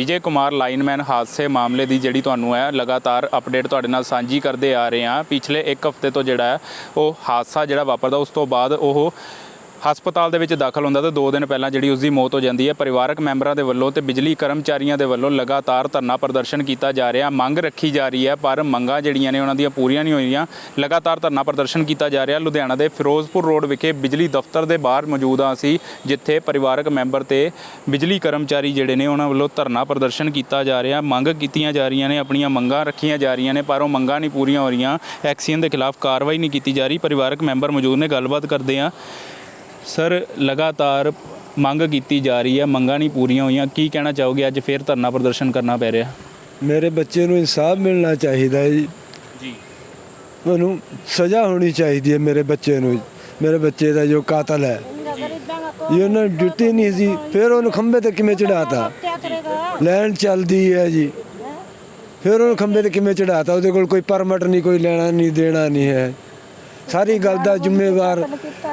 Vijay Kumar lineman ਹਾਦਸੇ ਮਾਮਲੇ ਦੀ ਜਿਹੜੀ ਤੁਹਾਨੂੰ ਹੈ ਲਗਾਤਾਰ ਅਪਡੇਟ ਤੁਹਾਡੇ ਨਾਲ ਸਾਂਝੀ ਕਰਦੇ ਆ ਰਹੇ ਹਾਂ। ਪਿਛਲੇ 1 ਹਫ਼ਤੇ ਤੋਂ ਜਿਹੜਾ ਹੈ ਉਹ ਹਾਦਸਾ ਜਿਹੜਾ ਵਾਪਰਦਾ, ਉਸ ਤੋਂ ਬਾਅਦ ਉਹ ਹਸਪਤਾਲ ਦੇ ਵਿੱਚ ਦਾਖਲ ਹੁੰਦਾ ਤੇ 2 ਦਿਨ ਪਹਿਲਾਂ ਜਿਹੜੀ ਉਸ ਦੀ ਮੌਤ ਹੋ ਜਾਂਦੀ ਹੈ। ਪਰਿਵਾਰਕ ਮੈਂਬਰਾਂ ਦੇ ਵੱਲੋਂ ਤੇ ਬਿਜਲੀ ਕਰਮਚਾਰੀਆਂ ਦੇ ਵੱਲੋਂ ਲਗਾਤਾਰ ਧਰਨਾ ਪ੍ਰਦਰਸ਼ਨ ਕੀਤਾ ਜਾ ਰਿਹਾ। ਮੰਗ ਰੱਖੀ ਜਾ ਰਹੀ ਹੈ, ਪਰ ਮੰਗਾਂ ਜਿਹੜੀਆਂ ਨੇ ਉਹਨਾਂ ਦੀਆਂ ਪੂਰੀਆਂ ਨਹੀਂ ਹੋਈਆਂ। ਲਗਾਤਾਰ ਧਰਨਾ ਪ੍ਰਦਰਸ਼ਨ ਕੀਤਾ ਜਾ ਰਿਹਾ। ਲੁਧਿਆਣਾ ਦੇ ਫਿਰੋਜ਼ਪੁਰ ਰੋਡ ਵਿਖੇ ਬਿਜਲੀ ਦਫ਼ਤਰ ਦੇ ਬਾਹਰ ਮੌਜੂਦ ਹਾਂ ਅਸੀਂ, ਜਿੱਥੇ ਪਰਿਵਾਰਕ ਮੈਂਬਰ ਤੇ ਬਿਜਲੀ ਕਰਮਚਾਰੀ ਜਿਹੜੇ ਨੇ ਉਹਨਾਂ ਵੱਲੋਂ ਧਰਨਾ ਪ੍ਰਦਰਸ਼ਨ ਕੀਤਾ ਜਾ ਰਿਹਾ। ਮੰਗ ਕੀਤੀਆਂ ਜਾ ਰਹੀਆਂ ਨੇ, ਆਪਣੀਆਂ ਮੰਗਾਂ ਰੱਖੀਆਂ ਜਾ ਰਹੀਆਂ ਨੇ, ਪਰ ਉਹ ਮੰਗਾਂ ਨਹੀਂ ਪੂਰੀਆਂ ਹੋ ਰਹੀਆਂ। ਐਕਸੀਅਨ ਦੇ ਖਿਲਾਫ ਕਾਰਵਾਈ ਨਹੀਂ ਕੀਤੀ ਜਾ ਰਹੀ। ਪਰਿਵਾਰਕ ਮੈਂਬਰ ਮੌਜੂਦ ਨੇ, ਗੱਲਬਾਤ ਕਰਦੇ ਆ ਸਰ ਲਗਾਤਾਰ ਮੰਗ ਕੀਤੀ ਜਾ ਰਹੀ ਹੈ ਮੰਗਾਂ ਨਹੀਂ ਪੂਰੀਆਂ ਹੋਈਆਂ। ਕੀ ਕਹਿਣਾ ਚਾਹੋਗੇ? ਅੱਜ ਫੇਰ ਧਰਨਾ ਪ੍ਰਦਰਸ਼ਨ ਕਰਨਾ ਪੈ ਰਿਹਾ। ਮੇਰੇ ਬੱਚੇ ਨੂੰ ਇਨਸਾਫ ਮਿਲਣਾ ਚਾਹੀਦਾ ਹੈ ਜੀ। ਜੀ। ਉਹਨੂੰ ਸਜ਼ਾ ਹੋਣੀ ਚਾਹੀਦੀ ਹੈ ਮੇਰੇ ਬੱਚੇ ਨੂੰ। ਮੇਰੇ ਬੱਚੇ ਦਾ ਜੋ ਕਾਤਲ ਹੈ। ਇਹ ਉਹਨਾਂ ਡਿਊਟੀ ਨਹੀਂ ਸੀ। ਫਿਰ ਉਹਨੂੰ ਖੰਭੇ ਤੇ ਕਿਵੇਂ ਚੜਾਤਾ ਲੈਣ ਚੱਲਦੀ ਹੈ ਜੀ। ਫਿਰ ਉਹਨੂੰ ਖੰਭੇ ਤੇ ਕਿਵੇਂ ਚੜਾਤਾ ਉਹਦੇ ਕੋਲ ਕੋਈ ਪਰਮਿਟ ਨਹੀਂ ਕੋਈ ਲੈਣਾ ਨਹੀਂ ਦੇਣਾ ਨਹੀਂ ਹੈ। ਸਾਰੀ ਗੱਲ ਦਾ ਜ਼ਿੰਮੇਵਾਰ।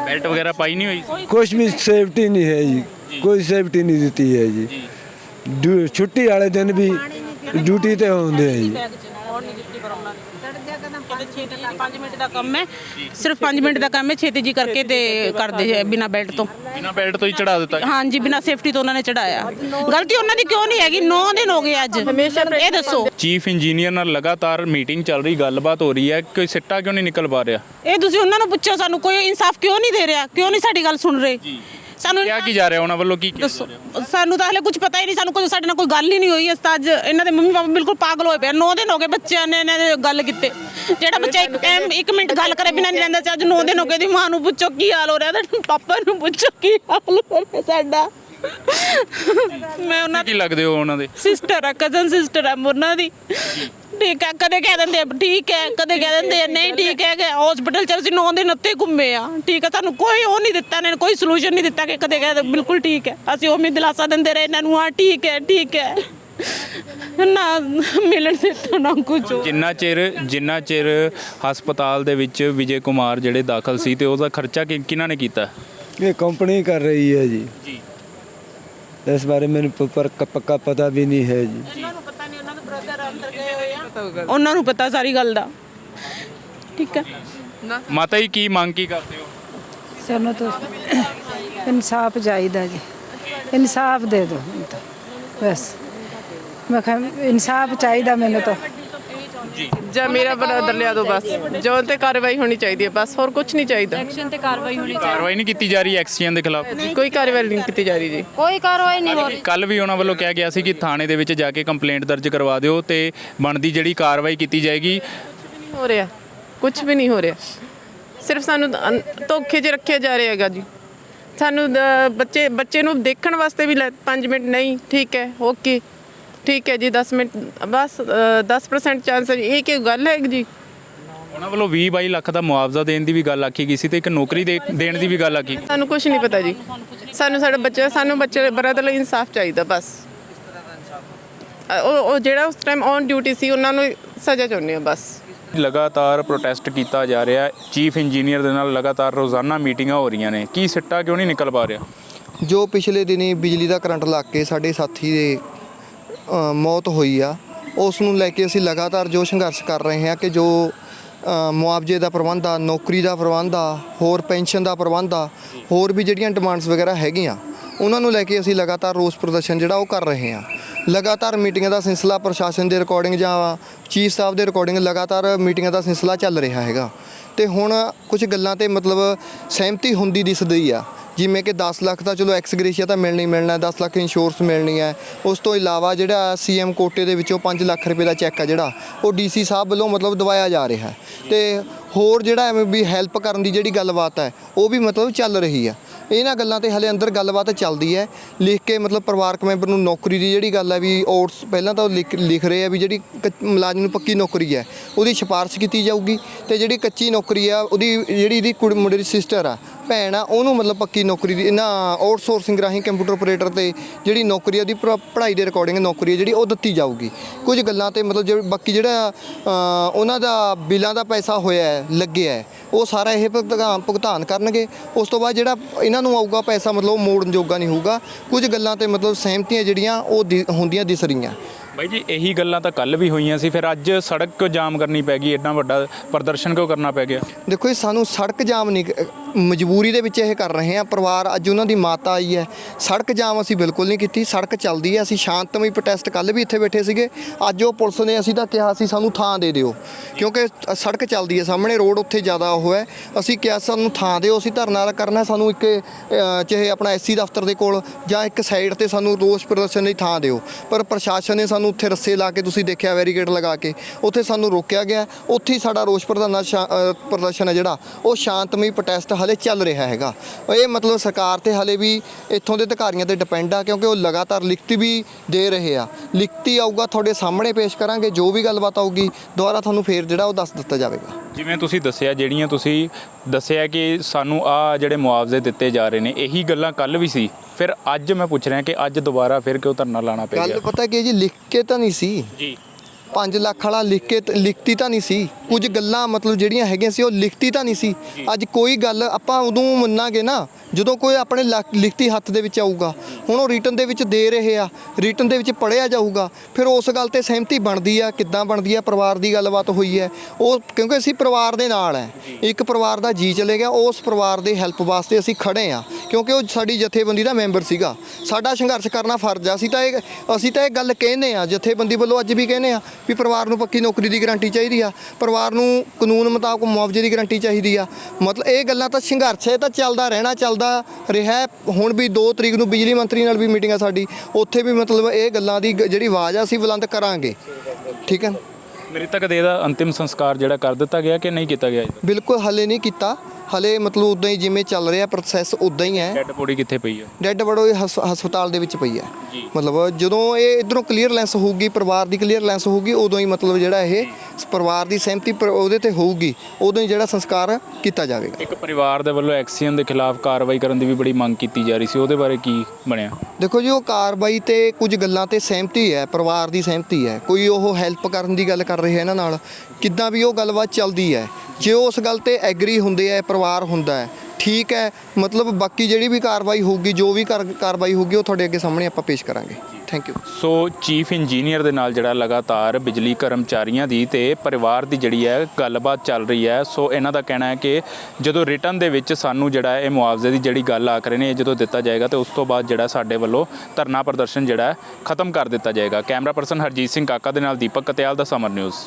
ਬੈਲਟ ਵਗੈਰਾ ਪਾਈ ਨਹੀਂ ਹੋਈ? ਕੁਝ ਵੀ ਸੇਫਟੀ ਨਹੀਂ ਹੈ ਜੀ। ਕੋਈ ਸੇਫਟੀ ਨਹੀਂ ਦਿੱਤੀ ਹੈ ਜੀ। ਡਿਊ- ਛੁੱਟੀ ਵਾਲੇ ਦਿਨ ਵੀ ਡਿਊਟੀ ਤੇ ਹੁੰਦੇ ਆ ਜੀ। ਕਹਿੰਦੇ 5 ਮਿੰਟ ਦਾ ਕੰਮ ਹੈ। ਸਿਰਫ 5 ਮਿੰਟ ਦਾ ਕੰਮ ਹੈ ਛੇਤੀ ਜੀ ਕਰਕੇ ਤੇ ਕਰਦੇ ਹੈ ਬਿਨਾ ਬੈਲਟ ਤੋਂ। ਬਿਨਾਂ ਬੈਲਟ ਤੋਂ ਹੀ ਚੜਾ ਦਿੱਤਾ। ਹਾਂਜੀ ਬਿਨਾ ਸੇਫਟੀ ਤੋਂ ਉਹਨਾਂ ਨੇ ਚੜਾਇਆ। ਗਲਤੀ ਉਹਨਾਂ ਦੀ ਕਿਉਂ ਨਹੀਂ ਹੈਗੀ? 9 ਦਿਨ ਹੋ ਗਏ ਅੱਜ। ਇਹ ਦੱਸੋ। ਚੀਫ ਇੰਜੀਨੀਅਰ ਨਾਲ ਲਗਾਤਾਰ ਮੀਟਿੰਗ ਚੱਲ ਰਹੀ ਗੱਲਬਾਤ ਹੋ ਰਹੀ ਹੈ। ਕੋਈ ਸਿੱਟਾ ਕਿਉਂ ਨਹੀਂ ਨਿਕਲ ਪਾ ਰਿਹਾ? ਇਹ ਤੁਸੀਂ ਉਹਨਾਂ ਨੂੰ ਪੁੱਛੋ ਸਾਨੂੰ ਕੋਈ ਇਨਸਾਫ ਕਿਉਂ ਨਹੀਂ ਦੇ ਰਿਹਾ? ਕਿਉਂ ਨਹੀਂ ਸਾਡੀ ਗੱਲ ਸੁਣ ਰਹੇ? ਸਾਨੂੰ ਕਿਹਾ ਕੀ ਜਾ ਰਿਹਾ ਉਹਨਾਂ ਵੱਲੋਂ? ਕੀ ਕਿਹਾ ਜਾ ਦੱਸੋ ਸਾਨੂੰ ਤਾਂ ਹਲੇ ਕੁਝ ਪਤਾ ਹੀ ਨਹੀਂ ਸਾਨੂੰ ਕੋਈ ਸਾਡੇ ਨਾਲ ਕੋਈ ਗੱਲ ਹੀ ਨਹੀਂ ਹੋਈ ਇਸ ਤਾਂ ਅੱਜ। ਇਹਨਾਂ ਦੇ ਮੰਮੀ ਪਾਪਾ ਬਿਲਕੁਲ ਪਾਗਲ ਹੋਏ ਪਏ 9 ਦਿਨ ਹੋ ਗਏ ਬੱਚਿਆਂ ਨੇ ਇਹਨਾਂ ਦੇ ਗੱਲ ਕੀਤੇ। ਜਿਹੜਾ ਬੱਚਾ ਇੱਕ ਟਾਈਮ ਇੱਕ ਮਿੰਟ ਗੱਲ ਕਰੇ ਬਿਨਾਂ ਨਹੀਂ ਰਹਿੰਦਾ ਸੀ। ਅੱਜ 9 ਦਿਨ ਹੋ ਗਏ ਦੀ ਮਾਂ ਨੂੰ ਪੁੱਛੋ ਕੀ ਹਾਲ ਹੋ ਰਿਹਾ। ਤੇ ਪਾਪਾ ਨੂੰ ਪੁੱਛੋ ਕੀ ਹਾਲ ਹੋ ਰਿਹਾ ਸਾਡਾ। ਮੈਂ ਉਹਨਾਂ ਕੀ ਲੱਗਦੇ ਹੋ ਉਹਨਾਂ ਦੇ? ਸਿਸਟਰ ਆ ਕਜ਼ਨ ਸਿਸਟਰ ਆ ਉਹਨਾਂ ਦੀ। ਠੀਕ ਹੈ ਕਦੇ ਕਹਿ ਦਿੰਦੇ ਆ ਠੀਕ ਹੈ ਕਦੇ ਕਹਿ ਦਿੰਦੇ ਆ ਨਹੀਂ ਠੀਕ ਹੈ ਕਿ ਹਸਪੀਟਲ ਚ ਅਸੀਂ 9 ਦਿਨ ਉੱਤੇ ਘੁੰਮੇ ਆ। ਠੀਕ ਹੈ ਸਾਨੂੰ ਕੋਈ ਉਹ ਨਹੀਂ ਦਿੱਤਾ ਇਹਨਾਂ ਨੇ ਕੋਈ ਸੋਲੂਸ਼ਨ ਨਹੀਂ ਦਿੱਤਾ ਕਿ ਕਦੇ ਕਹਿ ਦਿੰਦੇ ਬਿਲਕੁਲ ਠੀਕ ਹੈ। ਅਸੀਂ ਉਹ ਵੀ ਦਿਲਾਸਾ ਦਿੰਦੇ ਰਹੇ ਇਹਨਾਂ ਨੂੰ ਹਾਂ ਠੀਕ ਹੈ ਠੀਕ ਹੈ। ਨਾ ਮਿਲਣ ਦਿੱਤਾ ਨਾ ਕੁਝ ਜਿੰਨਾ ਚਿਰ ਜਿੰਨਾ ਚਿਰ ਹਸਪਤਾਲ ਦੇ ਵਿੱਚ ਵਿਜੇ ਕੁਮਾਰ ਜਿਹੜੇ ਦਾਖਲ ਸੀ ਤੇ ਉਹਦਾ ਖਰਚਾ ਕਿ- ਕਿਹਨਾਂ ਨੇ ਕੀਤਾ? ਇਹ ਕੰਪਨੀ ਕਰ ਰਹੀ ਹੈ ਜੀ। ਜੀ। ਇਸ ਬਾਰੇ ਮੈਨੂੰ ਪ- ਪਰ ਕ- ਪੱਕਾ ਪਤਾ ਵੀ ਨਹੀਂ ਹੈ ਜੀ ਉਹਨਾਂ ਨੂੰ ਪਤਾ ਨਹੀਂ ਉਹਨਾਂ ਦੇ ਬ੍ਰਦਰ ਅੰਦਰ ਆ ਉਹਨਾਂ ਨੂੰ ਪਤਾ ਸਾਰੀ ਗੱਲ ਦਾ। ਠੀਕ ਹੈ। ਮਾਤਾ ਜੀ ਕੀ ਮੰਗ ਕੀ ਕਰਦੇ ਹੋ? ਸਾਨੂੰ ਤਾਂ ਇਨਸਾਫ ਚਾਹੀਦਾ ਜੀ। ਇਨਸਾਫ ਦੇ ਦਿਓ ਬਸ। ਮੈਂ ਕਿਹਾ ਇਨਸਾਫ ਚਾਹੀਦਾ ਮੈਨੂੰ ਤਾਂ। ਜਾਂ। ਮੇਰਾ ਬਰਾਦਰ ਲਿਆ ਦੋ ਬਸ। ਜੋ ਤੇ ਕਾਰਵਾਈ ਹੋਣੀ ਚਾਹੀਦੀ ਹੈ ਬਸ ਹੋਰ ਕੁਝ ਨਹੀਂ ਚਾਹੀਦਾ। ਕਾਰਵਾਈ ਨਹੀਂ ਕੀਤੀ ਜਾ ਰਹੀ ਐਕਸੀਅਨ ਦੇ ਖਿਲਾਫ। ਕੋਈ ਕਾਰਵਾਈ ਨਹੀਂ ਕੀਤੀ ਜਾ ਰਹੀ ਜੀ। ਕੋਈ ਕਾਰਵਾਈ ਨਹੀਂ ਹੋ ਰਹੀ। ਕੱਲ ਵੀ ਉਹਨਾਂ ਵੱਲੋਂ ਕਿਹਾ ਗਿਆ ਸੀ ਕਿ ਥਾਣੇ ਦੇ ਵਿੱਚ ਜਾ ਕੇ ਕੰਪਲੇਂਟ ਦਰਜ ਕਰਵਾ ਦਿਓ ਤੇ ਬਣਦੀ ਜਿਹੜੀ ਕਾਰਵਾਈ ਕੀਤੀ ਜਾਏਗੀ। ਨਹੀਂ ਹੋ ਰਿਹਾ। ਕੁਝ ਵੀ ਨਹੀਂ ਹੋ ਰਿਹਾ। ਸਿਰਫ ਸਾਨੂੰ ਧੋਖੇ 'ਚ ਰੱਖਿਆ ਜਾ ਰਿਹਾ ਹੈਗਾ ਜੀ। ਸਾਨੂੰ ਬੱਚੇ ਬੱਚੇ ਨੂੰ ਦੇਖਣ ਵਾਸਤੇ ਵੀ 5 ਮਿੰਟ ਨਹੀਂ ਠੀਕ ਹੈ ਓਕੇ। ਠੀਕ ਹੈ ਜੀ 10 ਮਿੰਟ ਬਸ ਅ, 10% ਚਾਂਸ ਹੈ ਜੀ। ਇਹ ਕੀ ਗੱਲ ਹੈ ਜੀ? ਉਹਨਾਂ ਵੱਲੋਂ 20 22 ਲੱਖ ਦਾ ਮੁਆਵਜ਼ਾ ਦੇਣ ਦੀ ਵੀ ਗੱਲ ਆਖੀ ਗਈ ਸੀ ਤੇ ਇੱਕ ਨੌਕਰੀ ਦੇ ਦੇਣ ਦੀ ਵੀ ਗੱਲ ਆਖੀ। ਸਾਨੂੰ ਕੁਝ ਨਹੀਂ ਪਤਾ ਜੀ। ਸਾਨੂੰ ਸਾਡਾ ਬੱਚਾ ਸਾਨੂੰ ਬੱਚੇ ਬਰਾਦਰ ਲਈ ਇਨਸਾਫ ਚਾਹੀਦਾ ਬਸ। ਅ, ਉਹ ਉਹ ਜਿਹੜਾ ਉਸ ਟਾਈਮ ਔਨ ਡਿਊਟੀ ਸੀ ਉਹਨਾਂ ਨੂੰ ਸਜ਼ਾ ਚਾਹੁੰਦੇ ਆ ਬਸ। ਲਗਾਤਾਰ ਪ੍ਰੋਟੈਸਟ ਕੀਤਾ ਜਾ ਰਿਹਾ ਹੈ। ਚੀਫ ਇੰਜੀਨੀਅਰ ਦੇ ਨਾਲ ਲਗਾਤਾਰ ਰੋਜ਼ਾਨਾ ਮੀਟਿੰਗਾਂ ਹੋ ਰਹੀਆਂ ਨੇ। ਕੀ ਸਿੱਟਾ ਕਿਉਂ ਨਹੀਂ ਨਿਕਲ ਪਾ ਰਿਹਾ? ਜੋ ਪਿਛਲੇ ਦਿਨੀ ਬਿਜਲੀ ਦਾ ਕਰੰਟ ਲੱਗ ਕੇ ਸਾਡੇ ਸਾਥੀ ਦੇ ਮੌਤ ਹੋਈ ਆ। ਉਸ ਨੂੰ ਲੈ ਕੇ ਅਸੀਂ ਲਗਾਤਾਰ ਜੋ ਸੰਘਰਸ਼ ਕਰ ਰਹੇ ਹਾਂ ਕਿ ਜੋ ਮੁਆਵਜ਼ੇ ਦਾ ਪ੍ਰਬੰਧ ਆ, ਨੌਕਰੀ ਦਾ ਪ੍ਰਬੰਧ ਆ, ਹੋਰ ਪੈਨਸ਼ਨ ਦਾ ਪ੍ਰਬੰਧ ਆ, ਹੋਰ ਵੀ ਜਿਹੜੀਆਂ ਡਿਮਾਂਡਸ ਵਗੈਰਾ ਹੈਗੀਆਂ, ਉਹਨਾਂ ਨੂੰ ਲੈ ਕੇ ਅਸੀਂ ਲਗਾਤਾਰ ਰੋਸ ਪ੍ਰਦਰਸ਼ਨ ਜਿਹੜਾ ਉਹ ਕਰ ਰਹੇ ਹਾਂ। ਲਗਾਤਾਰ ਮੀਟਿੰਗਾਂ ਦਾ ਸਿਲਸਿਲਾ ਪ੍ਰਸ਼ਾਸਨ ਦੇ ਰਿਕਾਰਡਿੰਗ ਜਾਂ ਚੀਫ ਸਾਹਿਬ ਦੇ ਰਿਕਾਰਡਿੰਗ ਲਗਾਤਾਰ ਮੀਟਿੰਗਾਂ ਦਾ ਸਿਲਸਿਲਾ ਚੱਲ ਰਿਹਾ ਹੈਗਾ। ਤੇ ਹੁਣ ਕੁਝ ਗੱਲਾਂ ਤੇ ਮਤਲਬ ਸਹਿਮਤੀ ਹੁੰਦੀ ਦਿਸਦੀ ਆ ਜਿਵੇਂ ਕਿ 10 ਲੱਖ ਤਾਂ ਚਲੋ ਐਕਸ ਗ੍ਰੇਸ਼ੀਆ ਤਾਂ ਮਿਲਣੀ ਮਿਲਣਾ ਹੈ, 10 ਲੱਖ ਇੰਸ਼ੋਰੈਂਸ ਮਿਲਣੀ ਹੈ। ਉਸ ਤੋਂ ਇਲਾਵਾ ਜਿਹੜਾ ਸੀਐਮ ਕੋਟੇ ਦੇ ਵਿੱਚੋਂ 5 ਲੱਖ ਰੁਪਏ ਦਾ ਚੈੱਕ ਆ ਜਿਹੜਾ ਉਹ ਡੀਸੀ ਸਾਹਿਬ ਵੱਲੋਂ ਮਤਲਬ ਦਵਾਇਆ ਜਾ ਰਿਹਾ ਹੈ। ਤੇ ਹੋਰ ਜਿਹੜਾ ਐਵੇਂ ਵੀ ਹੈਲਪ ਕਰਨ ਦੀ ਜਿਹੜੀ ਗੱਲਬਾਤ ਹੈ ਉਹ ਵੀ ਮਤਲਬ ਚੱਲ ਰਹੀ ਆ ਇਹਨਾਂ ਗੱਲਾਂ ਤੇ ਹਲੇ ਅੰਦਰ ਗੱਲਬਾਤ ਚੱਲਦੀ ਹੈ। ਲਿਖ ਕੇ ਮਤਲਬ ਪਰਿਵਾਰਕ ਮੈਂਬਰ ਨੂੰ ਨੌਕਰੀ ਦੀ ਜਿਹੜੀ ਗੱਲ ਹੈ ਵੀ ਓਟਸ ਪਹਿਲਾਂ ਤਾਂ ਉਹ ਲਿਖ ਲਿਖ ਰਹੇ ਆ ਵੀ ਜਿਹੜੀ ਕੱਚ- ਮੁਲਾਜ਼ਮ ਨੂੰ ਪੱਕੀ ਨੌਕਰੀ ਹੈ ਉਹਦੀ ਸਿਫਾਰਿਸ਼ ਕੀਤੀ ਜਾਊਗੀ। ਤੇ ਜਿਹੜੀ ਕੱਚੀ ਨੌਕਰੀ ਆ ਉਹਦੀ ਜਿਹੜੀ ਇਹਦੀ ਕੁੜੀ ਮੁੰਡੇ ਦੀ ਸਿਸਟਰ ਆ ਭੈਣ ਆ ਉਹਨੂੰ ਮਤਲਬ ਪੱਕੀ ਨੌਕਰੀ ਦੀ ਨਾ ਆਊਟਸੋਰਸਿੰਗ ਰਾਹੀਂ ਕੰਪਿਊਟਰ ਆਪਰੇਟਰ ਤੇ ਜਿਹੜੀ ਨੌਕਰੀ ਆ ਪ- ਪੜ੍ਹਾਈ ਦੇ ਰਿਕਾਰਡਿੰਗ ਨੌਕਰੀ ਜਿਹੜੀ ਉਹ ਦਿੱਤੀ ਜਾਊਗੀ। ਕੁਝ ਗੱਲਾਂ ਤੇ ਮਤਲਬ ਜਿਹੜੇ ਬਾਕੀ ਜਿਹੜਾ ਉਹਨਾਂ ਦਾ ਬਿੱਲਾਂ ਦਾ ਪੈਸਾ ਹੋਇਆ ਲੱਗਿਆ ਉਹ ਸਾਰਾ ਇਹ ਭੁਗਤਾਨ ਭੁਗਤਾਨ ਕਰਨਗੇ। ਉਸ ਤੋਂ ਬਾਅਦ ਜਿਹੜਾ ਇਹਨਾਂ ਨੂੰ ਆਊਗਾ ਪੈਸਾ ਮਤਲਬ ਉਹ ਮੋੜਨ ਜੋਗਾ ਨਹੀਂ ਹੋਊਗਾ। ਕੁਝ ਗੱਲਾਂ ਤੇ ਮਤਲਬ ਸਹਿਮਤੀਆਂ ਜਿਹੜੀਆਂ ਉਹ ਦਿ- ਹੁੰਦੀਆਂ ਦਿਸ ਰਹੀਆਂ। ਬਾਈ ਜੀ ਇਹੀ ਗੱਲਾਂ ਤਾਂ ਕੱਲ ਵੀ ਹੋਈਆਂ ਸੀ ਫਿਰ ਅੱਜ ਸੜਕ ਕਿਉਂ ਜਾਮ ਕਰਨੀ ਪੈ ਗਈ? ਇੰਨਾ ਵੱਡਾ ਪ੍ਰਦਰਸ਼ਨ ਕਿਉਂ ਕਰਨਾ ਪੈ ਗਿਆ? ਦੇਖੋ ਇਹ ਸਾਨੂੰ ਸੜਕ ਜਾਮ ਨਹੀਂ ਮਜਬੂਰੀ ਦੇ ਵਿੱਚ ਇਹ ਕਰ ਰਹੇ ਹਾਂ, ਪਰਿਵਾਰ ਅੱਜ ਉਹਨਾਂ ਦੀ ਮਾਤਾ ਆਈ ਹੈ। ਸੜਕ ਜਾਮ ਅਸੀਂ ਬਿਲਕੁਲ ਨਹੀਂ ਕੀਤੀ, ਸੜਕ ਚੱਲਦੀ ਹੈ। ਅਸੀਂ ਸ਼ਾਂਤਮਈ ਪ੍ਰੋਟੈਸਟ ਕੱਲ ਵੀ ਇੱਥੇ ਬੈਠੇ ਸੀਗੇ। ਅੱਜ ਉਹ ਪੁਲਿਸ ਨੇ ਅਸੀਂ ਤਾਂ ਕਿਹਾ ਸੀ, ਸਾਨੂੰ ਥਾਂ ਦੇ ਦਿਓ, ਕਿਉਂਕਿ ਸੜਕ ਚੱਲਦੀ ਹੈ ਸਾਹਮਣੇ, ਰੋਡ ਉੱਥੇ ਜ਼ਿਆਦਾ ਉਹ ਹੈ। ਅਸੀਂ ਕਿਹਾ ਸਾਨੂੰ ਥਾਂ ਦਿਓ, ਅਸੀਂ ਧਰਨਾ ਕਰਨਾ, ਸਾਨੂੰ ਇੱਕ ਚਾਹੇ ਆਪਣਾ ਐਸਸੀ ਦਫ਼ਤਰ ਦੇ ਕੋਲ ਜਾਂ ਇੱਕ ਸਾਈਡ ਤੇ ਸਾਨੂੰ ਰੋਸ ਪ੍ਰਦਰਸ਼ਨ ਲਈ ਥਾਂ ਦਿਓ। ਪਰ ਪ੍ਰਸ਼ਾਸਨ ਨੇ ਸਾਨੂੰ ਉੱਥੇ ਰੱਸੇ ਲਾ ਕੇ, ਤੁਸੀਂ ਦੇਖਿਆ ਵੈਰੀਗੇਟ ਲਗਾ ਕੇ, ਉੱਥੇ ਸਾਨੂੰ ਰੋਕਿਆ ਗਿਆ। ਉੱਥੇ ਹੀ ਸਾਡਾ ਰੋਸ ਪ੍ਰਦਰਸ਼ਨ ਸ਼ਾ- ਪ੍ਰਦਰਸ਼ਨ ਹੈ ਜਿਹੜਾ, ਉਹ ਸ਼ਾਂਤਮਈ ਪ੍ਰੋਟੈਸਟ ਹਲੇ ਚੱਲ ਰਿਹਾ ਹੈਗਾ। ਇਹ ਮਤਲਬ ਸਰਕਾਰ ਤੇ ਹਲੇ ਵੀ ਇੱਥੋਂ ਦੇ ਅਧਿਕਾਰੀਆਂ ਤੇ ਡਿਪੈਂਡ ਆ ਕਿਉਂਕਿ ਉਹ ਲਗਾਤਾਰ ਲਿਖਤੀ ਵੀ ਦੇ ਰਹੇ ਆ। ਲਿਖਤੀ ਆਊਗਾ ਤੁਹਾਡੇ ਸਾਹਮਣੇ ਪੇਸ਼ ਕਰਾਂਗੇ ਜੋ ਵੀ ਗੱਲਬਾਤ ਆਊਗੀ ਦੁਬਾਰਾ ਤੁਹਾਨੂੰ ਫੇਰ ਜਿਹੜਾ ਉਹ ਦੱਸ ਦਿੱਤਾ ਜਾਵੇਗਾ। ਜਿਵੇਂ ਤੁਸੀਂ ਦੱਸਿਆ ਜਿਹੜੀਆਂ ਤੁਸੀਂ ਦੱਸਿਆ ਕਿ ਸਾਨੂੰ ਆ ਜਿਹੜੇ ਮੁਆਵਜ਼ੇ ਦਿੱਤੇ ਜਾ ਰਹੇ ਨੇ ਇਹੀ ਗੱਲਾਂ ਕੱਲ ਵੀ ਸੀ। ਫਿਰ ਅੱਜ ਮੈਂ ਪੁੱਛ ਰਿਹਾ ਕਿ ਅੱਜ ਦੁਬਾਰਾ ਫਿਰ ਕਿਉਂ ਧਰਨਾ ਲਾਣਾ ਪੈ ਗੱਲ ਪਤਾ ਕੀ ਹੈ ਜੀ ਲਿਖ ਕੇ ਤਾਂ ਨਹੀਂ ਸੀ। ਜੀ। 5 ਲੱਖ ਵਾਲਾ ਲਿਖ ਕੇ ਲਿਖਤੀ ਤਾਂ ਨਹੀਂ ਸੀ। ਕੁਝ ਗੱਲਾਂ ਮਤਲਬ ਜਿਹੜੀਆਂ ਹੈਗੀਆਂ ਸੀ ਉਹ ਲਿਖਤੀ ਤਾਂ ਨਹੀਂ ਸੀ। ਅੱਜ ਕੋਈ ਗੱਲ ਆਪਾਂ ਉਦੋਂ ਮੰਨਾਂਗੇ ਨਾ ਜਦੋਂ ਕੋਈ ਆਪਣੇ ਲੱਖ- ਲਿਖਤੀ ਹੱਥ ਦੇ ਵਿੱਚ ਆਊਗਾ। ਹੁਣ ਉਹ ਰਿਟਨ ਦੇ ਵਿੱਚ ਦੇ ਰਹੇ ਆ ਰਿਟਨ ਦੇ ਵਿੱਚ ਪੜਿਆ ਜਾਊਗਾ। ਫਿਰ ਉਸ ਗੱਲ ਤੇ ਸਹਿਮਤੀ ਬਣਦੀ ਆ ਕਿੱਦਾਂ ਬਣਦੀ ਆ ਪਰਿਵਾਰ ਦੀ ਗੱਲਬਾਤ ਹੋਈ ਹੈ। ਉਹ ਕਿਉਂਕਿ ਅਸੀਂ ਪਰਿਵਾਰ ਦੇ ਨਾਲ ਹੈ। ਇੱਕ ਪਰਿਵਾਰ ਦਾ ਜੀ ਚਲੇ ਗਿਆ ਉਸ ਪਰਿਵਾਰ ਦੇ ਹੈਲਪ ਵਾਸਤੇ ਅਸੀਂ ਖੜੇ ਆ। ਕਿਉਂਕਿ ਉਹ ਸਾਡੀ ਜਥੇਬੰਦੀ ਦਾ ਮੈਂਬਰ ਸੀਗਾ। ਸਾਡਾ ਸੰਘਰਸ਼ ਕਰਨਾ ਫਰਜ਼ ਆ। ਅਸੀਂ ਤਾਂ ਇਹ ਅਸੀਂ ਤਾਂ ਇਹ ਗੱਲ ਕਹਿੰਦੇ ਆ ਜਥੇਬੰਦੀ ਵੱਲੋਂ ਅੱਜ ਵੀ ਕਹਿੰਦੇ ਆ ਵੀ ਪਰਿਵਾਰ ਨੂੰ ਪੱਕੀ ਨੌਕਰੀ ਦੀ ਗਾਰੰਟੀ ਚਾਹੀਦੀ ਆ। ਪਰਿਵਾਰ ਨੂੰ ਕਾਨੂੰਨ ਮੁਤਾਬਕ ਮੁਆਵਜ਼ੇ ਦੀ ਗਾਰੰਟੀ ਚਾਹੀਦੀ ਆ। ਮਤਲਬ ਇਹ ਗੱਲਾਂ ਤਾਂ ਸੰਘਰਸ਼ ਇਹ ਤਾਂ ਚੱਲਦਾ ਰਹਿਣਾ ਚੱਲਦਾ ਰਿਹਾ ਹੈ। ਹੁਣ ਵੀ 2 ਤਰੀਕ ਨੂੰ ਬਿਜਲੀ ਮੰਤਰੀ ਨਾਲ ਵੀ ਮੀਟਿੰਗ ਆ ਸਾਡੀ। ਉੱਥੇ ਵੀ ਮਤਲਬ ਇਹ ਗੱਲਾਂ ਦੀ ਜਿਹੜੀ ਆਵਾਜ਼ ਆ ਅਸੀਂ ਬੁਲੰਦ ਕਰਾਂਗੇ। ਠੀਕ ਹੈ ਮ੍ਰਿਤਕ ਦੇ ਦਾ ਅੰਤਿਮ ਸੰਸਕਾਰ ਜਿਹੜਾ ਕਰ ਦਿੱਤਾ ਗਿਆ ਕਿ ਨਹੀਂ ਕੀਤਾ ਗਿਆ ਬਿਲਕੁਲ ਹਲੇ ਨਹੀਂ ਕੀਤਾ। ਹਲੇ ਮਤਲਬ ਉਦਾਂ ਹੀ ਜਿਵੇਂ ਚੱਲ ਰਿਹਾ ਪ੍ਰੋਸੈਸ ਉਦਾਂ ਹੀ ਹੈ। ਡੈੱਡ ਬੋਡੀ ਕਿੱਥੇ ਪਈ ਹੈ ਡੈੱਡ ਬੜੋ ਹਸਪਤਾਲ ਦੇ ਵਿੱਚ ਪਈ ਹੈ। ਮਤਲਬ ਜਦੋਂ ਇਹ ਇਧਰੋਂ ਕਲੀਅਰੈਂਸ ਹੋਊਗੀ ਪਰਿਵਾਰ ਦੀ ਕਲੀਅਰੈਂਸ ਹੋਊਗੀ ਉਦੋਂ ਹੀ ਮਤਲਬ ਜਿਹੜਾ ਇਹ ਪਰਿਵਾਰ ਦੀ ਸਹਿਮਤੀ ਪਰ- ਉਹਦੇ ਤੇ ਹੋਊਗੀ ਉਦੋਂ ਹੀ ਜਿਹੜਾ ਸੰਸਕਾਰ ਕੀਤਾ ਜਾਵੇਗਾ। ਇੱਕ ਪਰਿਵਾਰ ਦੇ ਵੱਲੋਂ ਐਕਸੀਅਨ ਦੇ ਖਿਲਾਫ ਕਾਰਵਾਈ ਕਰਨ ਦੀ ਵੀ ਬੜੀ ਮੰਗ ਕੀਤੀ ਜਾ ਰਹੀ ਸੀ ਉਹਦੇ ਬਾਰੇ ਕੀ ਬਣਿਆ? ਦੇਖੋ ਜੀ ਉਹ ਕਾਰਵਾਈ ਤੇ ਕੁਝ ਗੱਲਾਂ ਤੇ ਸਹਿਮਤੀ ਹੈ ਪਰਿਵਾਰ ਦੀ ਸਹਿਮਤੀ ਹੈ। ਕੋਈ ਉਹ ਹੈਲਪ ਕਰਨ ਦੀ ਗੱਲ ਕਰ ਰਿਹਾ ਇਹਨਾਂ ਨਾਲ ਕਿੱਦਾਂ ਵੀ ਉਹ ਗੱਲਬਾਤ ਚੱਲਦੀ ਹੈ। ਜੇ ਉਹ ਉਸ ਗੱਲ ਤੇ ਐਗਰੀ ਹੁੰਦੇ ਹੈ ਪਰਿਵਾਰ ਹੁੰਦਾ ਹੈ, ਠੀਕ ਹੈ, ਮਤਲਬ ਬਾਕੀ ਜਿਹੜੀ ਵੀ ਕਾਰਵਾਈ ਹੋਊਗੀ, ਜੋ ਵੀ ਕਾਰ- ਕਾਰਵਾਈ ਹੋਊਗੀ, ਉਹ ਤੁਹਾਡੇ ਅੱਗੇ ਸਾਹਮਣੇ ਆਪਾਂ ਪੇਸ਼ ਕਰਾਂਗੇ। Thank you so chief engineer ਦੇ ਨਾਲ ਜਿਹੜਾ ਲਗਾਤਾਰ ਬਿਜਲੀ ਕਰਮਚਾਰੀਆਂ ਦੀ ਤੇ ਪਰਿਵਾਰ ਦੀ ਜਿਹੜੀ ਹੈ ਗੱਲਬਾਤ ਚੱਲ ਰਹੀ ਹੈ ਸੋ ਇਹਨਾਂ ਦਾ ਕਹਿਣਾ ਹੈ ਕਿ ਜਦੋਂ ਰਿਟਰਨ ਦੇ ਵਿੱਚ ਸਾਨੂੰ ਜਿਹੜਾ ਹੈ ਇਹ ਮੁਆਵਜ਼ੇ ਦੀ ਜਿਹੜੀ ਗੱਲ ਆਖ ਰਹੇ ਨੇ, ਇਹ ਜਦੋਂ ਦਿੱਤਾ ਜਾਏਗਾ ਤੇ ਉਸ ਤੋਂ ਬਾਅਦ ਜਿਹੜਾ ਸਾਡੇ ਵੱਲੋਂ ਧਰਨਾ ਪ੍ਰਦਰਸ਼ਨ ਜਿਹੜਾ ਖਤਮ ਕਰ ਦਿੱਤਾ ਜਾਏਗਾ। ਕੈਮਰਾ ਪਰਸਨ ਹਰਜੀਤ ਸਿੰਘ ਕਾਕਾ ਦੇ ਨਾਲ ਦੀਪਕ ਕਤਿਆਲ ਦਾ ਸਮਰ ਨਿਊਜ਼